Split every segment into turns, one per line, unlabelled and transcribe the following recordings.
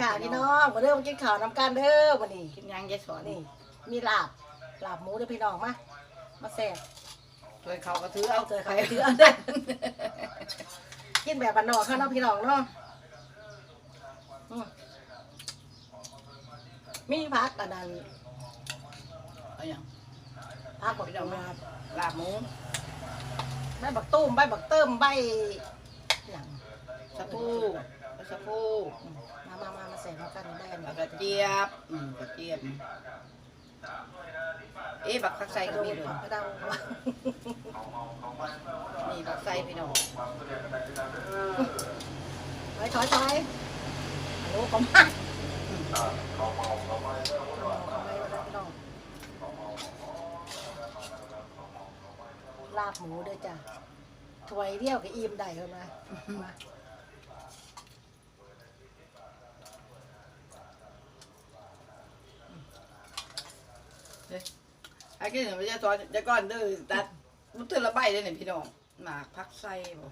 ค่ะพี่น้องมาเริ่มกินข้าวน้ำกันเด้อวันนี้
กินยังยายสอน
นี่มีลาบลาบหมูเด้อพี่น้องมามาแซ่บ
เคยเขาก็ถือเอา
เจอเขาถือเอาเด้อกินแบบบ้านนอกค่ะเนาะพี่น้องเนาะอืมมีพักอันนั้น
เอาอย่าง
พักบักดอกมา
ลาบหมู
ใบบักตุ้มใบบักเติมใบอย่าง
สะพูสะพู
อืมมามามามาแซ่บน้ำกันได้อัน
แล้ว
นี้
กระเจี๊ยบอืมกระเจี๊ยบ เอ๊ะบักผักไส้
กระ
ก็
โด
มี
ด
เลย
ปากกระเดา
นี่ผักไส้พี่น้อง
ถอยถอยถอยโอ้ก็มาลาบหมูเด้อจ้ะถ้วยเดียวก็อิ่มได้แล้วนะมา
ไอ้กินหนูจะสอนจะก้อนเด้อตัดมุตละใบเลยเนี่ยพี่น้องหมากผักไส้บ่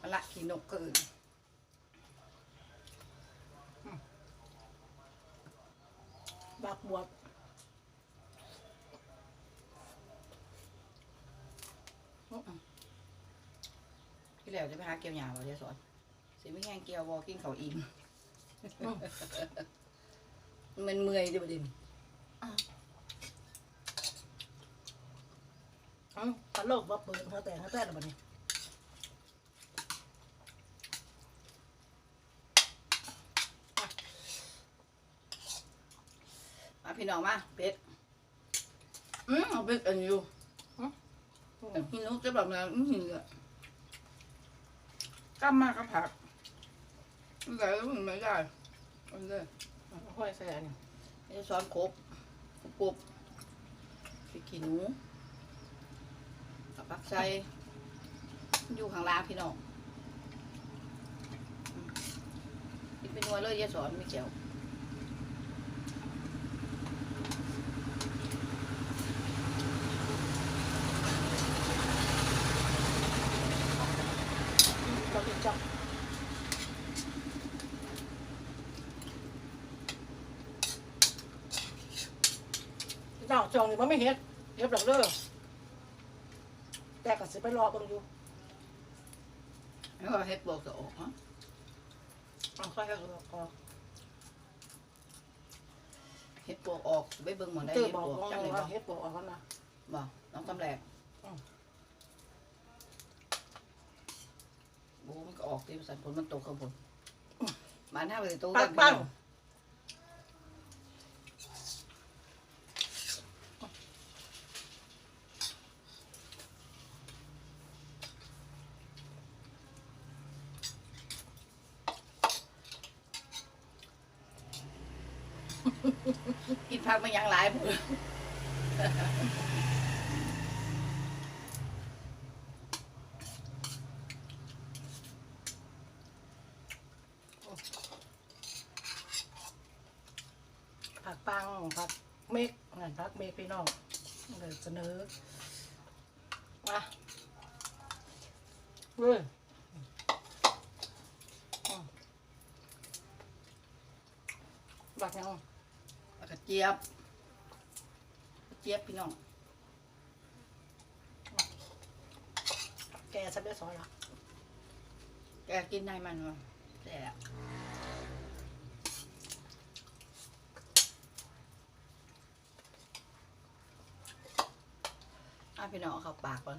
มะละขี้นกก็อื่น
บักบวบ
ที่แล้วจะไปหาเกี่ยวหญ้าบ่จะสอนสิไม่แห้งเกี่ยวบ่กินเขาอิ่มมันเมื่อยดิบดิน
อืมตลกบ่เปิดเขาแต่งเขาแต่งแล้วบัดนี้
มาพี่น้องมาเป็ดอืมเอาเป็ดอันอยู่
อืม
แต่พี่นุ๊กจะแบบนั้นอืมเหนื่อยกล้ามมากก็ผักแต่แล้วมันไม่ได้เอันเลย
ห้อยใส่อันนี้
จะซ้อนครบกรุบพริกขี้หนู กับผักไส้อยู่ข้างล่างพี่น้องกินเป็นนัวเลยยายสอนไม่เกี่ยว
เราจะจับดอกจองนี่มันไม่เฮ็ดเฮ็ดดอกเด้อแต่ก็ สิไปรอเบิ่งอยู่
แล้วก็เฮ็ดบกจะออกฮะ
เอาค่อยให้ออกก่อน
เฮ็ดบวกออกไปเบิ่งหมองได้
ตื้อ
เฮ็ด
บอก
บกจังเลย
ว่า
บ่
เฮ็ดบ่ออกกันนะ
บ่น้องตำแหลก
อืม
โอ้มันก็ออกที่สันผลมันตกข้างบนบ้านห้าไปต
ปั
กั
ง
น
ปัง
กินผักมันยังหลายพุ่น
ผักปังผักเมกงานผักเมกพี่น้องเดี๋ยวเสนอมาเว้ยอืมบักยัง
แล้วก็เจี๊ยบเจี๊ยบพี่น้อง
แกสับได้ซอยละ
แกกินได้มันวะแต่อะพี่น้องเอาเข้าปากก่อน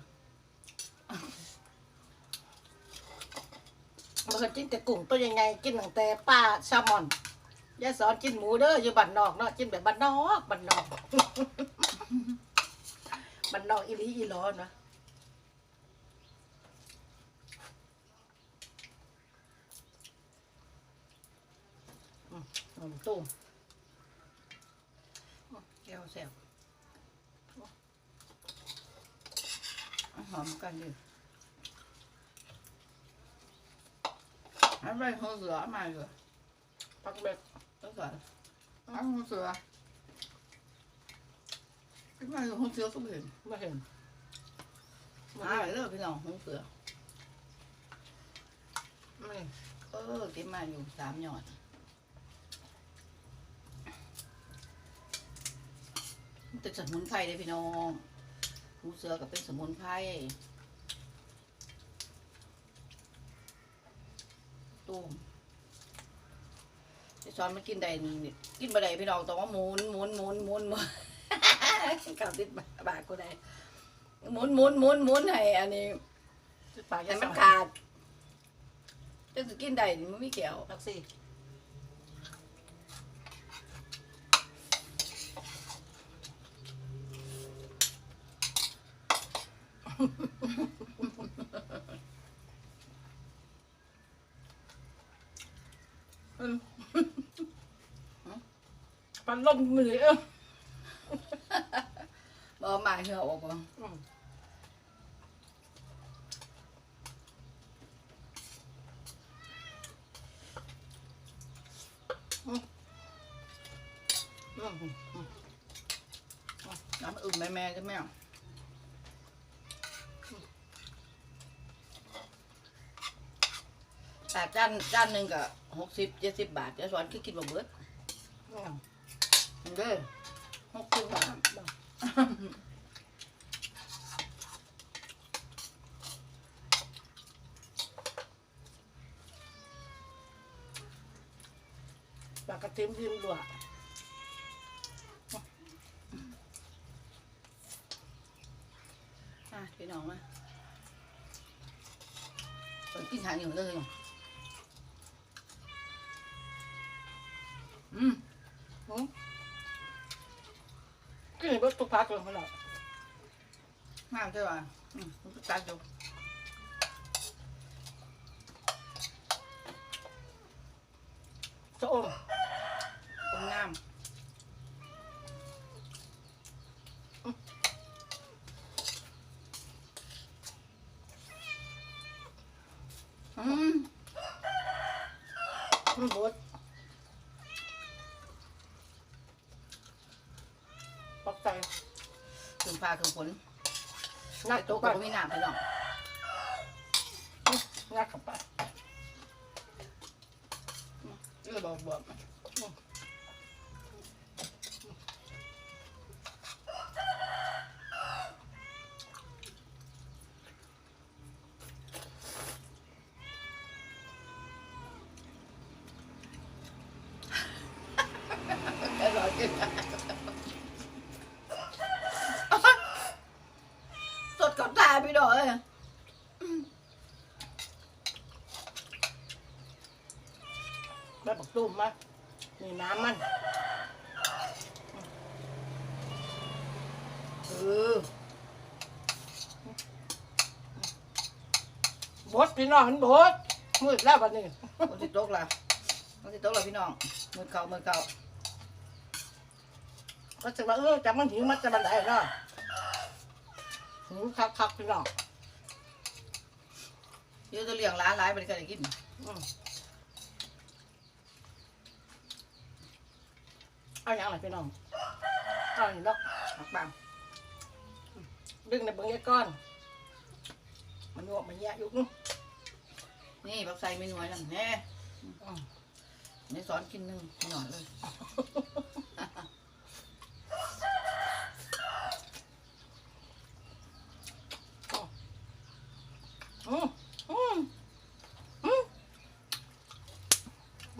เมื่อกินแต่กุ้งตัวใหญ่ๆกินตั้งแต่ปลาแซลมอน ยายสอนกินหมูเด้ออยู่บ้านนอกเนาะกินแบบบ้านนอกบ้านนอกบ้านนอกอีหลีอีหลอนะอืมหอมตุ้ม
แก้วแซ่บหอมกันดิอะไรหัวเสือมาอยู่
ผักเบ็ด
ต้องการอ้าวคุเสือขึ้นมาอยู่ห้เสือก็ไม่เห็น
ไม่เห็น
มาอะไรเลิพี่น้องห้เสือ
ไม่เอ
อเก็บมาอยู่สามหยอดเป็นสมุนไพรเลยพี่น้องหูเสือกับเป็นสมุนไพรต้ม ไอซ้อนมันกินได้นี่กินบ่ได้พี่น้องต้องว่าหมุนหมุนหมุนหมุนหมุนกลับติดบาทกูได้หมุนหมุนหมุนหมุนให้อันนี้
ปาก
ให้
ยัง
มั
มันน
ขาดจะสิกินได้นี่มันไม่เกี่ยว
ลักซี่
อืม
ปันลมมือเออ
บ่เอามาเหงื่อออกบ่
อืม อืมอืมอืม
น้ำอึมแม่แม่ๆใช่ไหมแต่จานจานหนึ่งก็หกสิบเจ็ดสิบบาทจะสอนคือกินบ่เบิด
อืม
มันเด้อหกสิบบาท
ปากกระเทียมทิ มด้วย
อะพี่น้องมาสอนกินทานอยู่เลยอืม
อืมกินเบิดทุกพักเลยมันหรอก
งามใช่ป่ะอืมมันก็ตัดอยู่
จะอม
ตรงงามอืม
มันบดปักใจ
ถึงฟ้าถึงฝน
งั
ไอ้
ด
โต๊ะก็
ไป
บ่มีน้ำพี่น้อง
งัดเข้าไป
นี่บอกบอก อร่อยจริงสดกับตาพี่น้องเอ้ย
แบบปักตุ้มมานี่น้ำมัน
เออบ
ดพี่น้องมันบดมืดแล้วบัดนี้
มันสิตกล่ะมันสิตกล่ะพี่น้อง มือเก่ามือเก่า
ก็จะว่าเออจับมันหิวมันจะบันไดเนาะหิวคักคักๆพี่น้อง
เดี๋ยวจะเลี้ยงร้านร้ายไปกันได้กิน
อืม เอาอย่างไรพี่น้องเอาอย่างนี้เนาะ
หักปัง
ดึงในเบิ้งแยกก้อน มันรวมมันแยกอยู่อื้อ
นี่บักใส่เมนูนั่นแน่
อืม
ในสอนกินหนึ่งหน่อยเลย
อืมอืมอืม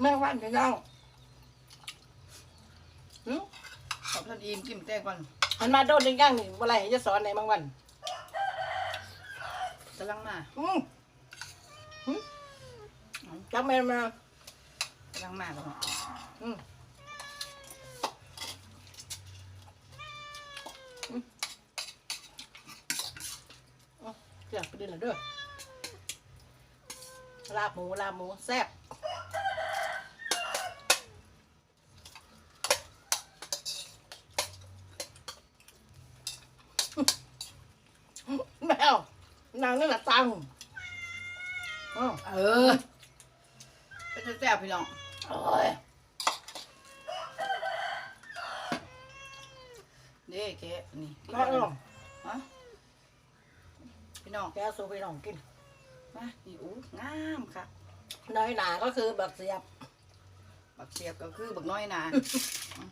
แม่วันพี่น้องอืม
ข อบท่านอีมกินแต้ก่อน
มันมาโดนย่างๆนี่เมื่ไรจะสอนในบางวัน
กำลังมา
อืมอืมจักแม่มากำ
ลังมาแล้ว
อืมอืมอ๋ออยากไปดินเหรอเด้อลาบหมูลาบหมูแซ่บแมว นางนี่แหละตังอ๋อ
เออเป็นแซ่บๆพี่น้อง
โอ้ย
นี่เก๊นี่
มาเออ
ฮะพี่น้อง
แกสูไปลองกิน
มานี่อู้งามค่ะ
น้อยหนาก็คือแบบเสียบ
บักเสียบก็คือบักน้อยนาอืม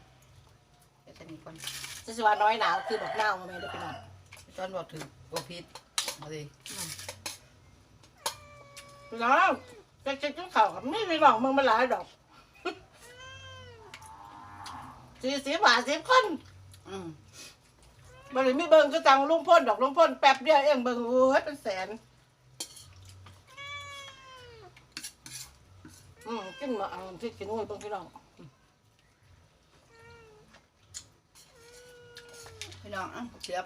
เดี๋ยวจะนี่ก่อน
แจะสิว่าน้อยหนาคือบอกเน่ามาแม่ได้อพี่น้อง
ตอนบอกถึงบอกพิษ มาดิ
พี่น้องจะจะกินข้าวกับนี่พี่น้องมึงมาหลายดอกสี่สิบบาทสิบคน
อืม
บริมีเบิงก็จังลุงพ่นดอกลุงพ่นแป๊บเดียวเองเบิงโอ้ยเป็นแสน อืมกินมาเอาที่กินโอ้ยเบิงพี่น้อง
พี่น้องอะเสียบ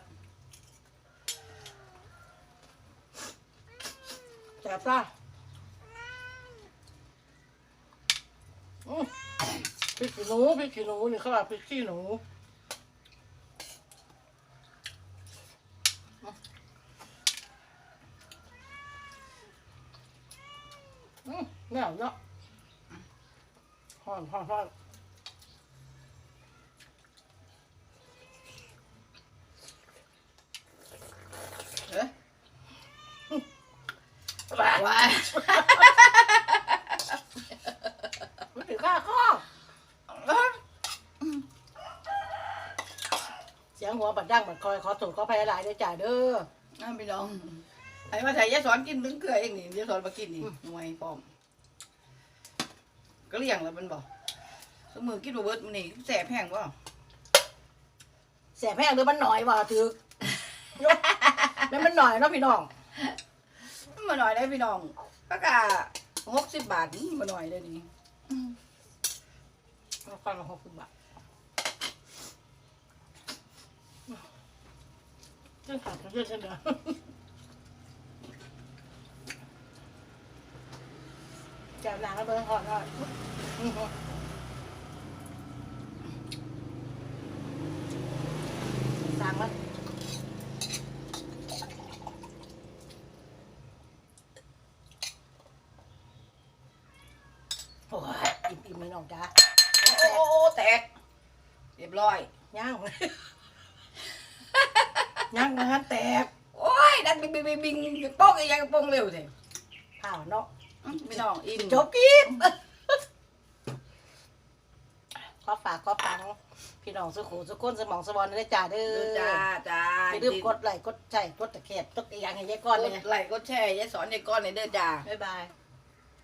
แสบซ่าอืมพริกขี้หนูพริกขี้หนูนี่เขาว่าพริกขี้หนูอืมแนวเนาะห่อนห่อนห่อน
เอ้ย
ว้ามันถือข้าข้อเสียงหัวบัดดังบัดคอยขอสูตรขอพยหลายด้จ่าเด้อ
น้าพี่น้องไอ้มาถ่ยยายสอนกินถึงเกลือเองนี่ยายสอนมากินนี่หน่วยพร้อมก็เลี้ยงแล้วมันบอกสมือกินบเบิร์ดมันนี่แสบแห้งบ่
แสบแห้งหรือมันหน่อยวะถือแล้วมันหน่อยเนาะพี่น้อง
มันมาหน่อยได้พี่น้องก็กะหกสิบบาทนี่มาหน่อยเลยนี่
เอาฟังละหกสิบบาทเรื่องขาดเรื่องเช่นเดียวแจวหนังแล้วเบอร์หอดหน่อยอื้อหือสั่งมันโอ้ยอิ่มๆไม่น้องจ้า
โอ้โอ้โอ้แตกเรียบร้อย
ย่างย่างนะฮะแตก
โอ้ยดันบิงบิงบิงบิงโป๊กอีกอยังโป้งเร็วสิ
ผ่าเนาะ
อื้อพี่น้องอิน
จบคลิปขอฝากขอฟังพี่น้องสุขุสุขคนสมองสมองได้อจ้าเด้
เด้อ
อ
จ้าจ้า
อย่าลืมกดไลค์กดแชร์กดตะเข็บกดอีกอย่างให้ยายก้อน
ก
เลย
ดไลค์กดแชร์ยายสอนยายก้อนในเด้อจ้า
บ๊ายบาย